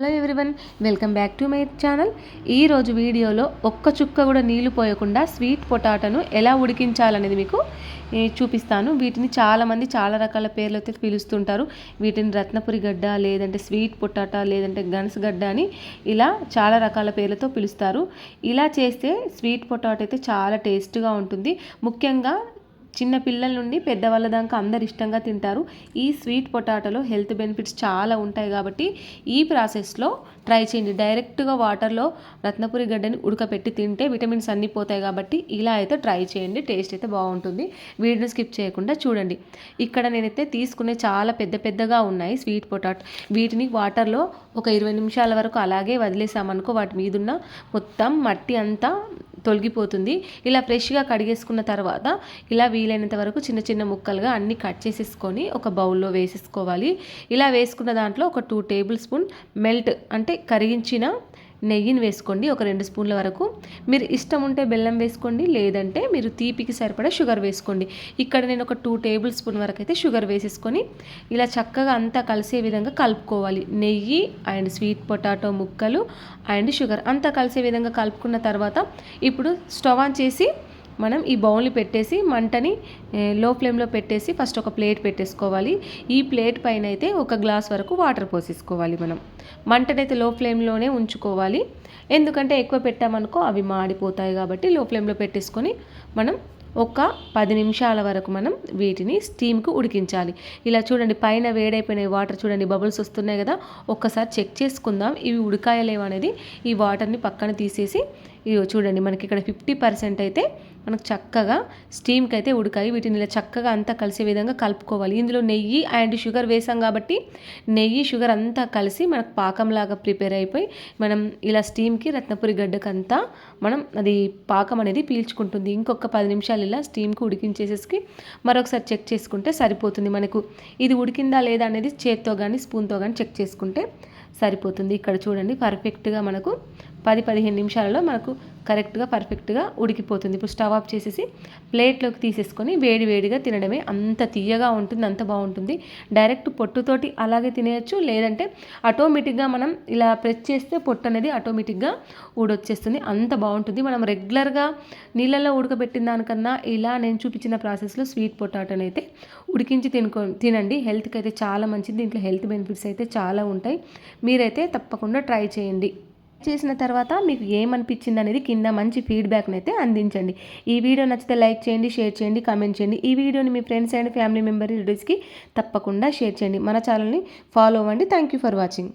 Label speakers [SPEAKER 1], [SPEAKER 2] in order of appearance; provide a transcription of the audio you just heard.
[SPEAKER 1] Hello everyone welcome back to my channel ఈరోజు వీడియోలో ఒక్క చుక్క కూడా నీళ్ళు పోయకుండా స్వీట్ పొటాటోను ఎలా ఉడికించాలనేది మీకు చూపిస్తాను. వీటిని చాలామంది చాలా రకాల పేర్లు అయితే పిలుస్తుంటారు. వీటిని రత్నపురి గడ్డ లేదంటే స్వీట్ పొటాటా లేదంటే గన్స్ గడ్డ అని ఇలా చాలా రకాల పేర్లతో పిలుస్తారు. ఇలా చేస్తే స్వీట్ పొటాటో అయితే చాలా టేస్ట్గా ఉంటుంది. ముఖ్యంగా చిన్న పిల్లల నుండి పెద్దవాళ్ళ దాకా అందరు ఇష్టంగా తింటారు. ఈ స్వీట్ పొటాటోలో హెల్త్ బెనిఫిట్స్ చాలా ఉంటాయి కాబట్టి ఈ ప్రాసెస్లో ట్రై చేయండి. డైరెక్ట్గా వాటర్లో రత్నపురి గడ్డని ఉడకపెట్టి తింటే విటమిన్స్ అన్నీ పోతాయి కాబట్టి ఇలా అయితే ట్రై చేయండి. టేస్ట్ అయితే బాగుంటుంది. వీడియో స్కిప్ చేయకుండా చూడండి. ఇక్కడ నేనైతే తీసుకునే చాలా పెద్ద పెద్దగా ఉన్నాయి స్వీట్ పొటాటో. వీటిని వాటర్లో ఒక ఇరవై నిమిషాల వరకు అలాగే వదిలేసామనుకో వాటి మీదున్న మొత్తం మట్టి అంతా తొలగిపోతుంది. ఇలా ఫ్రెష్గా కడిగేసుకున్న తర్వాత ఇలా వీలైనంత వరకు చిన్న చిన్న ముక్కలుగా అన్నీ కట్ చేసేసుకొని ఒక బౌల్లో వేసేసుకోవాలి. ఇలా వేసుకున్న దాంట్లో ఒక టూ టేబుల్ స్పూన్ మెల్ట్ అంటే కరిగించిన నెయ్యిని వేసుకోండి ఒక రెండు స్పూన్ల వరకు. మీరు ఇష్టం ఉంటే బెల్లం వేసుకోండి లేదంటే మీరు తీపికి సరిపడా షుగర్ వేసుకోండి. ఇక్కడ నేను ఒక టూ టేబుల్ స్పూన్ వరకు అయితే షుగర్ వేసేసుకొని ఇలా చక్కగా అంతా కలిసే విధంగా కలుపుకోవాలి. నెయ్యి అండ్ స్వీట్ పొటాటో ముక్కలు అండ్ షుగర్ అంతా కలిసే విధంగా కలుపుకున్న తర్వాత ఇప్పుడు స్టవ్ ఆన్ చేసి మనం ఈ బౌల్ని పెట్టేసి మంటని లో ఫ్లేమ్లో పెట్టేసి ఫస్ట్ ఒక ప్లేట్ పెట్టేసుకోవాలి. ఈ ప్లేట్ పైన అయితే ఒక గ్లాస్ వరకు వాటర్ పోసేసుకోవాలి మనం. మంటనైతే లో ఫ్లేమ్లోనే ఉంచుకోవాలి. ఎందుకంటే ఎక్కువ పెట్టామనుకో అవి మాడిపోతాయి కాబట్టి లో ఫ్లేమ్లో పెట్టేసుకొని మనం ఒక పది నిమిషాల వరకు మనం వీటిని స్టీమ్కి ఉడికించాలి. ఇలా చూడండి పైన వేడైపోయిన వాటర్ చూడండి బబుల్స్ వస్తున్నాయి కదా ఒక్కసారి చెక్ చేసుకుందాం ఇవి ఉడకాయలేవు అనేది. ఈ వాటర్ని పక్కన తీసేసి ఇవి చూడండి మనకి ఇక్కడ ఫిఫ్టీ పర్సెంట్ అయితే మనకు చక్కగా స్టీమ్కి అయితే ఉడకాయి. వీటిని ఇలా చక్కగా అంతా కలిసే విధంగా కలుపుకోవాలి. ఇందులో నెయ్యి అండ్ షుగర్ వేసాం కాబట్టి నెయ్యి షుగర్ అంతా కలిసి మనకు పాకంలాగా ప్రిపేర్ అయిపోయి మనం ఇలా స్టీమ్కి రత్నపురి గడ్డకంతా మనం అది పాకం అనేది పీల్చుకుంటుంది. ఇంకొక పది నిమిషాలు ఇలా స్టీమ్కి ఉడికించేసేసి మరొకసారి చెక్ చేసుకుంటే సరిపోతుంది మనకు. ఇది ఉడికిందా లేదా అనేది చేత్తో కానీ స్పూన్తో కానీ చెక్ చేసుకుంటే సరిపోతుంది. ఇక్కడ చూడండి పర్ఫెక్ట్గా మనకు పది పదిహేను నిమిషాలలో మనకు కరెక్ట్గా పర్ఫెక్ట్గా ఉడికిపోతుంది. ఇప్పుడు స్టవ్ ఆఫ్ చేసేసి ప్లేట్లోకి తీసేసుకొని వేడి వేడిగా తినడమే. అంత తీయగా ఉంటుంది అంత బాగుంటుంది. డైరెక్ట్ పొట్టుతోటి అలాగే తినేయచ్చు. లేదంటే ఆటోమేటిక్గా మనం ఇలా ప్రెస్ చేస్తే పొట్టు అనేది ఆటోమేటిక్గా ఊడొచ్చేస్తుంది. అంత బాగుంటుంది. మనం రెగ్యులర్గా నీళ్ళల్లో ఉడకబెట్టిన దానికన్నా ఇలా నేను చూపించిన ప్రాసెస్లో స్వీట్ పొటాటోని అయితే ఉడికించి తినుకో తినండి. హెల్త్కి అయితే చాలా మంచిది. దీంట్లో హెల్త్ బెనిఫిట్స్ అయితే చాలా ఉంటాయి. మీరైతే తప్పకుండా ట్రై చేయండి. చేసిన తర్వాత మీకు ఏమనిపించింది అనేది కింద మంచి ఫీడ్బ్యాక్ని అయితే అందించండి. ఈ వీడియో నచ్చితే లైక్ చేయండి షేర్ చేయండి కామెంట్ చేయండి. ఈ వీడియోని మీ ఫ్రెండ్స్ అండ్ ఫ్యామిలీ మెంబర్ రిలేటివ్స్కి తప్పకుండా షేర్ చేయండి. మన ఛానల్ని ఫాలో అవ్వండి. Thank you for watching